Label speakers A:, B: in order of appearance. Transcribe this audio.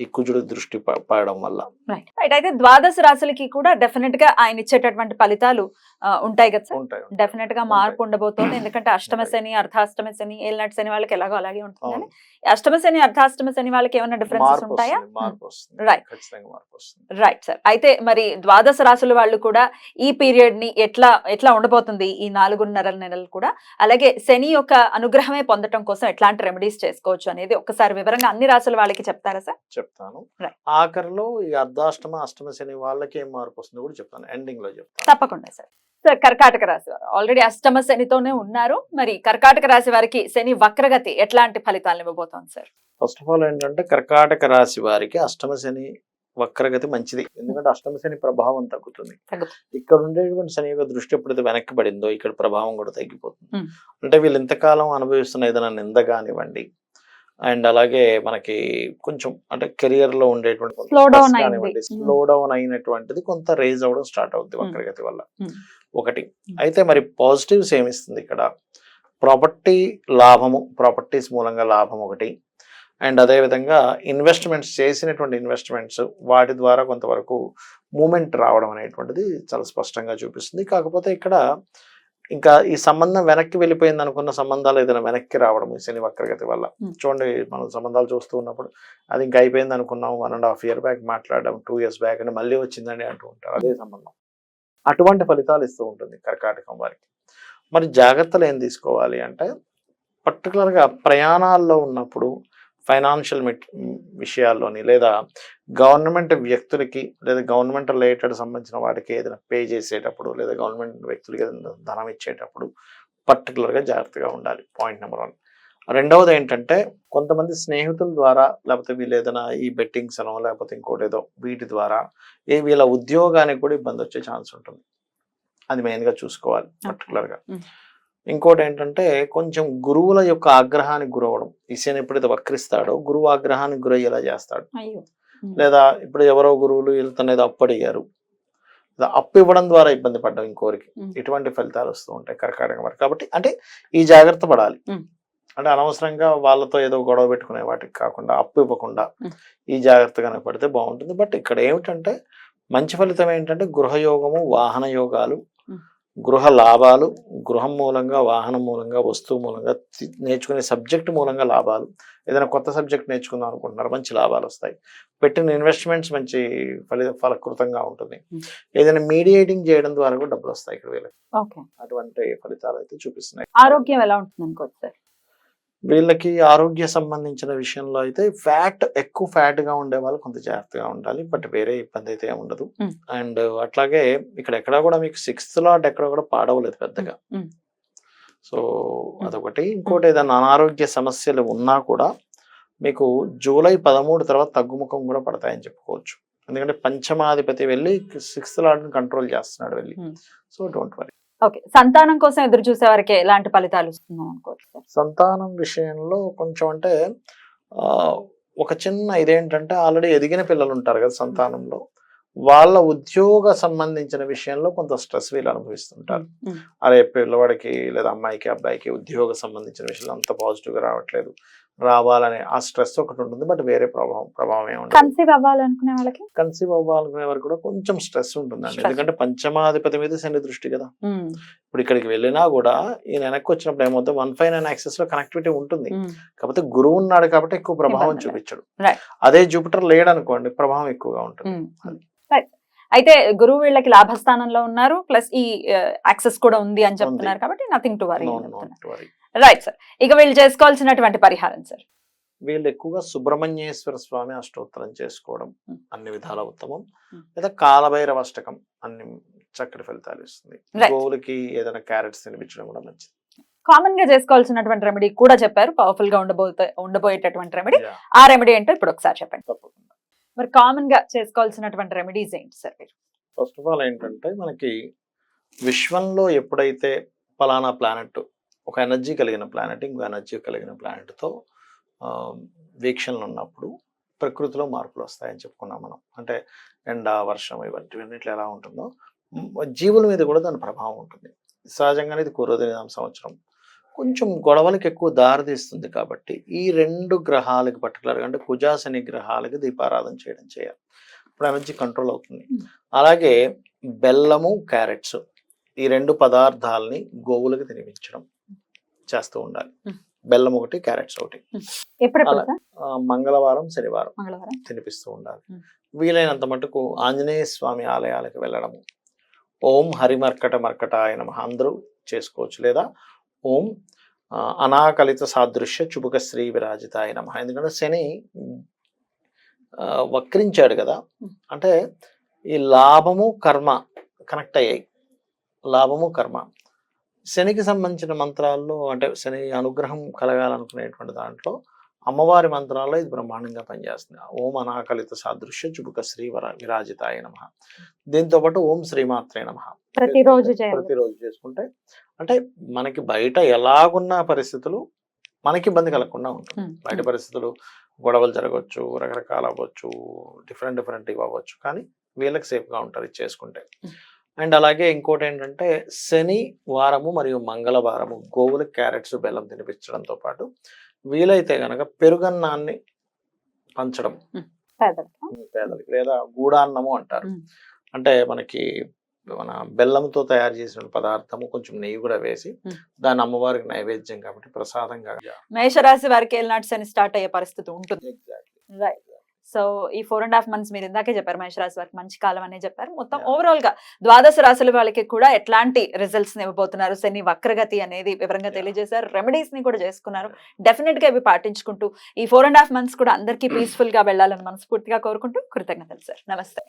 A: ఈ కుజుడు దృష్టి పడడం వల్ల.
B: రైట్ అయితే ద్వాదశ రాశులకి కూడా డెఫినెట్గా ఆయన ఇచ్చేటటువంటి ఫలితాలు ఉంటాయి కదా సార్? డెఫినెట్గా మార్పు ఉండబోతోంది. ఎందుకంటే అష్టమ శని అర్ధాష్టమ శని ఏళ్ళనాటి శని వాళ్ళకి ఎలాగో అలాగే ఉంటుంది కానీ అష్టమ శని అర్ధాష్టమ శని వాళ్ళకి ఏమైనా డిఫరెన్సెస్ ఉంటాయా?
A: వస్తుంది
B: రైట్ సార్ అయితే మరి ద్వాదశ రాశుల వాళ్ళు కూడా ఈ పీరియడ్ని ఎట్లా ఎట్లా ఉండబోతుంది ఈ నాలుగున్నర నెలలు కూడా? అలాగే శని యొక్క అనుగ్రహమే పొందడం కోసం ఎట్లాంటి రెమెడీస్ చేసుకోవచ్చు అనేది ఒక్కసారి వివరంగా అన్ని రాశుల వాళ్ళకి చెప్తారా సార్
A: చెప్తాను. ఆఖరిలో ఈ అర్ధాష్టమ అష్టమ శని వాళ్ళకి ఏం మార్పు వస్తుందో కూడా చెప్తాను. ఎండింగ్లో చెప్తాను.
B: తప్పకుండా సార్ కర్కాటక రాశి వారు. ఆల్రెడీ అష్టమ శనితోనే ఉన్నారు. మరి కర్కాటక రాశి వారికి శని వక్రగతి ఎట్లాంటి ఫలితాలను ఇవ్వబోతోంది సార్?
A: ఫస్ట్ ఆఫ్ ఆల్ ఏంటంటే కర్కాటక రాశి వారికి అష్టమ శని వక్రగతి మంచిది. ఎందుకంటే అష్టమ శని ప్రభావం తగ్గుతుంది. ఇక్కడ ఉండేటువంటి శని యొక్క దృష్టి ఎప్పుడైతే వెనక్కి పడిందో ఇక్కడ ప్రభావం కూడా తగ్గిపోతుంది. అంటే వీళ్ళు ఇంతకాలం అనుభవిస్తున్న ఏదైనా నింద కానివ్వండి అండ్ అలాగే మనకి కొంచెం అంటే కెరియర్లో ఉండేటువంటి
B: Hmm.
A: స్లో డౌన్ అయినటువంటిది కొంత రేజ్ అవ్వడం స్టార్ట్ అవుతుంది
B: Hmm.
A: వక్రగతి వల్ల.
B: Hmm.
A: ఒకటి. అయితే మరి పాజిటివ్స్ ఏమిస్తుంది ఇక్కడ? ప్రాపర్టీ లాభము ప్రాపర్టీస్ మూలంగా లాభం ఒకటి. అండ్ అదేవిధంగా ఇన్వెస్ట్మెంట్స్ చేసినటువంటి ఇన్వెస్ట్మెంట్స్ వాటి ద్వారా కొంతవరకు మూమెంట్ రావడం అనేటువంటిది చాలా స్పష్టంగా చూపిస్తుంది. కాకపోతే ఇక్కడ ఇంకా ఈ సంబంధం వెనక్కి వెళ్ళిపోయింది అనుకున్న సంబంధాలు ఏదైనా వెనక్కి రావడం ఈ శని వక్రగతి వల్ల. చూడండి మనం సంబంధాలు చూస్తూ ఉన్నప్పుడు అది ఇంకా అయిపోయింది అనుకున్నాం one and half year back మాట్లాడడం టూ ఇయర్స్ బ్యాక్ అని మళ్ళీ వచ్చిందని అంటూ ఉంటారు. అదే సంబంధం. అటువంటి ఫలితాలు ఇస్తూ ఉంటుంది కర్కాటకం వారికి. మరి జాగ్రత్తలు ఏం తీసుకోవాలి అంటే పర్టికులర్గా ప్రయాణాల్లో ఉన్నప్పుడు ఫైనాన్షియల్ విషయాల్లోని లేదా గవర్నమెంట్ వ్యక్తులకి లేదా గవర్నమెంట్ రిలేటెడ్ సంబంధించిన వాటికి ఏదైనా పే చేసేటప్పుడు లేదా గవర్నమెంట్ వ్యక్తులకి ఏదైనా ధనం ఇచ్చేటప్పుడు పర్టికులర్గా జాగ్రత్తగా ఉండాలి. పాయింట్ నెంబర్ వన్ రెండవది ఏంటంటే కొంతమంది స్నేహితుల ద్వారా లేకపోతే వీళ్ళు ఏదైనా ఈ బెట్టింగ్స్ అనో లేకపోతే ఇంకోటి ఏదో వీటి ద్వారా ఏ వీళ్ళ ఉద్యోగానికి కూడా ఇబ్బంది వచ్చే ఛాన్స్ ఉంటుంది. అది మెయిన్గా చూసుకోవాలి పర్టికులర్గా.
B: Mm.
A: ఇంకోటి ఏంటంటే కొంచెం గురువుల యొక్క ఆగ్రహానికి గురవడం ఈ శని ఎప్పుడైతే వక్రిస్తాడో గురువు ఆగ్రహానికి గురయ్యేలా చేస్తాడు. లేదా ఇప్పుడు ఎవరో గురువులు వీళ్ళతో ఏదో అప్పు అడిగారు అప్పు ఇవ్వడం ద్వారా ఇబ్బంది పడ్డం ఇంకోరికి. ఇటువంటి ఫలితాలు వస్తూ ఉంటాయి కర్కాటకం వారికి కాబట్టి అంటే ఈ జాగ్రత్త పడాలి. అంటే అనవసరంగా వాళ్ళతో ఏదో గొడవ పెట్టుకునే వాటికి కాకుండా అప్పు ఇవ్వకుండా. ఈ జాగ్రత్త కనుక పడితే బాగుంటుంది బట్ ఇక్కడ ఏమిటంటే మంచి ఫలితం ఏంటంటే గృహయోగము వాహన యోగాలు. గృహ లాభాలు గృహం మూలంగా వాహనం మూలంగా వస్తువు మూలంగా నేర్చుకునే సబ్జెక్ట్ మూలంగా లాభాలు. ఏదైనా కొత్త సబ్జెక్ట్ నేర్చుకుందాం అనుకుంటున్నారు మంచి లాభాలు వస్తాయి. పెట్టిన ఇన్వెస్ట్మెంట్స్ మంచి ఫలి ఫలకృతంగా ఉంటుంది.
B: Mm.
A: ఏదైనా మీడియేటింగ్ చేయడం ద్వారా కూడా డబ్బులు వస్తాయి ఇక్కడ వీళ్ళకి. అటువంటి ఫలితాలు అయితే చూపిస్తున్నాయి.
B: ఆరోగ్యం ఎలా ఉంటుంది అనుకోవచ్చు సార్?
A: వీళ్ళకి ఆరోగ్య సంబంధించిన విషయంలో అయితే ఫ్యాట్ ఎక్కువ ఫ్యాట్గా ఉండే వాళ్ళు కొంత జాగ్రత్తగా ఉండాలి. బట్ వేరే ఇబ్బంది అయితే ఉండదు. అండ్ అట్లాగే ఇక్కడ ఎక్కడ కూడా మీకు సిక్స్త్ లాట్ ఎక్కడ కూడా పాడవలేదు పెద్దగా. సో అదొకటి. ఇంకోటి ఏదైనా అనారోగ్య సమస్యలు ఉన్నా కూడా మీకు జూలై పదమూడు తర్వాత తగ్గుముఖం కూడా పడతాయని చెప్పుకోవచ్చు. ఎందుకంటే పంచమాధిపతి వెళ్ళి సిక్స్త్ లాట్ కంట్రోల్ చేస్తున్నాడు వెళ్ళి. So don't worry.
B: ఓకే. సంతానం కోసం ఎదురు చూసే వారికి ఎలాంటి ఫలితాలు అనుకోవచ్చు
A: సంతానం విషయంలో కొంచెం అంటే ఆ, ఒక చిన్న ఇదేంటంటే ఆల్రెడీ ఎదిగిన పిల్లలు ఉంటారు కదా సంతానంలో. వాళ్ళ ఉద్యోగ సంబంధించిన విషయంలో కొంత స్ట్రెస్ వీళ్ళు అనుభవిస్తుంటారు. అరే పిల్లవాడికి లేదా అమ్మాయికి అబ్బాయికి ఉద్యోగ సంబంధించిన విషయంలో అంత పాజిటివ్గా రావట్లేదు. రావాలనే ఆ స్ట్రెస్ ఒకటి ఉంటుంది బట్ వేరే ప్రభావం ప్రభావం ఏమి ఉండదు
B: కన్సీవ్ అవ్వాలనుకునే వాళ్ళకి
A: కన్సీవ్ అవ్వాలనుకునే వరకు కూడా కొంచెం స్ట్రెస్ ఉంటుందండి. ఎందుకంటే పంచమాధిపతి మీద శని దృష్టి కదా
B: ఉమ్.
A: ఇప్పుడు ఇక్కడికి వెళ్ళినా కూడా ఈయన వెనక్కి వచ్చినప్పుడు ఏమవుతుంది వన్ ఫైవ్ నైన్ యాక్సెస్లో కనెక్టివిటీ ఉంటుంది
B: ఉమ్.
A: కాకపోతే గురువు ఉన్నాడు కాబట్టి ఎక్కువ ప్రభావం. చూపించడు. అదే జూపిటర్ లేడు అనుకోండి ప్రభావం ఎక్కువగా ఉంటుంది.
B: Right. అయితే గురువు వీళ్ళకి లాభస్థానంలో ఉన్నారు ప్లస్ ఈ యాక్సెస్ కూడా ఉంది అని చెప్తున్నారు కాబట్టి nothing to worry
A: No,
B: right sir ఇక వీళ్ళు చేసుకోవాల్సినటువంటి పరిహారం సార్
A: వీళ్ళు ఎక్కువగా సుబ్రహ్మణ్యేశ్వర స్వామి అష్టోత్తరం చేసుకోవడం
B: Hmm.
A: అన్ని విధాల ఉత్తమం.
B: Hmm.
A: లేదా కాలభైరవ అష్టకం అన్ని చక్కటి ఫలితాలు ఇస్తుంది. గోవులకి ఏదైనా క్యారెట్స్ తినిపించడం కూడా మంచిది.
B: కామన్గా చేసుకోవాల్సినటువంటి రెమెడీ కూడా చెప్పారు. పవర్ఫుల్గా ఉండబోతే ఉండబోయేటటువంటి రెమెడీ ఆ రెమెడీ ఏంటో ఇప్పుడు ఒకసారి చెప్పండి. మరి కామన్గా చేసుకోవాల్సినటువంటి రెమెడీస్ ఏంటి సార్ మీరు?
A: ఫస్ట్ ఆఫ్ ఆల్ ఏంటంటే మనకి విశ్వంలో ఎప్పుడైతే ఫలానా ప్లానెట్ ఒక ఎనర్జీ కలిగిన ప్లానెట్ ఇంకో ఎనర్జీ కలిగిన ప్లానెట్తో వీక్షణలు ఉన్నప్పుడు ప్రకృతిలో మార్పులు వస్తాయని చెప్పుకున్నాం మనం. అంటే ఎండ వర్షం ఇవన్నీ ఇవన్నిట్లో ఎలా ఉంటుందో జీవుల మీద కూడా దాని ప్రభావం ఉంటుంది. సహజంగానే ఇది పూర్వదిన సంవత్సరం. కొంచెం గొడవలకి ఎక్కువ దారితీస్తుంది కాబట్టి ఈ రెండు గ్రహాలకి పర్టికులర్గా అంటే కుజాశని గ్రహాలకి దీపారాధన చేయడం చేయాలి. ఇప్పుడు ఎనర్జీ కంట్రోల్ అవుతుంది. అలాగే బెల్లము క్యారెట్స్ ఈ రెండు పదార్థాలని గోవులకు తినిపించడం. చేస్తూ ఉండాలి. బెల్లం ఒకటి క్యారెట్స్ ఒకటి. మంగళవారం శనివారం తినిపిస్తూ ఉండాలి. వీలైనంత మటుకు ఆంజనేయ స్వామి ఆలయాలకు వెళ్ళడము. ఓం హరిమర్కట మర్కటాయ నమ అందరూ చేసుకోవచ్చు. లేదా ఓం అనాకలిత సాదృశ్య చుబుక శ్రీ విరాజితాయ నమ. ఎందుకంటే శని వక్రించాడు కదా. అంటే ఈ లాభము కర్మ కనెక్ట్ అయ్యాయి. లాభము కర్మ. శనికి సంబంధించిన మంత్రాల్లో అంటే శని అనుగ్రహం కలగాలనుకునేటువంటి దాంట్లో అమ్మవారి మంత్రాల్లో ఇది బ్రహ్మాండంగా పనిచేస్తుంది. ఓం అనాకలిత సాదృశ్య చుబుక శ్రీ వర విరాజితాయ నమ. దీంతో పాటు ఓం శ్రీమాత్రే నమ.
B: ప్రతిరోజు
A: ప్రతిరోజు చేసుకుంటే అంటే మనకి బయట ఎలాగున్న పరిస్థితులు మనకి ఇబ్బంది కలగకుండా ఉంటుంది. బయట పరిస్థితులు గొడవలు జరగవచ్చు రకరకాల అవ్వచ్చు డిఫరెంట్ డిఫరెంట్ ఇవి అవ్వచ్చు కానీ వీళ్ళకి సేఫ్గా ఉంటారు ఇది చేసుకుంటే. అండ్ అలాగే ఇంకోటి ఏంటంటే శని వారము మరియు మంగళవారము గోవులకు క్యారెట్స్ బెల్లం తినిపించడంతో పాటు వీలైతే గనక పెరుగన్నాన్ని పంచడం
B: పేదలకా?
A: లేదా గూడాన్నము అంటారు. అంటే మనకి మన బెల్లంతో తయారు చేసిన పదార్థము కొంచెం నెయ్యి కూడా వేసి. దాన్ని అమ్మవారికి నైవేద్యం కాబట్టి ప్రసాదంగా
B: మేషరాశి వారికి ఏళ్ళనాటి శని స్టార్ట్ అయ్యే పరిస్థితి ఉంటుంది రైట్ సో ఈ ఫోర్ అండ్ హాఫ్ మంత్స్ మీరు ఇందాకే చెప్పారు మేషరాశి వారికి మంచి కాలం అనే చెప్పారు. మొత్తం. ఓవరాల్గా ద్వాదశ రాశుల వాళ్ళకి కూడా ఎట్లాంటి రిజల్ట్స్ ఇవ్వబోతున్నారు? శని వక్రగతి అనేది వివరంగా. తెలియజేశారు. రెమెడీస్ని కూడా చేసుకున్నారు. డెఫినెట్గా ఇవి పాటించుకుంటూ ఈ ఫోర్ అండ్ హాఫ్ మంత్స్ కూడా అందరికీ పీస్ఫుల్గా వెళ్ళాలని మనస్ఫూర్తిగా కోరుకుంటూ కృతజ్ఞతలు సార్ నమస్తే.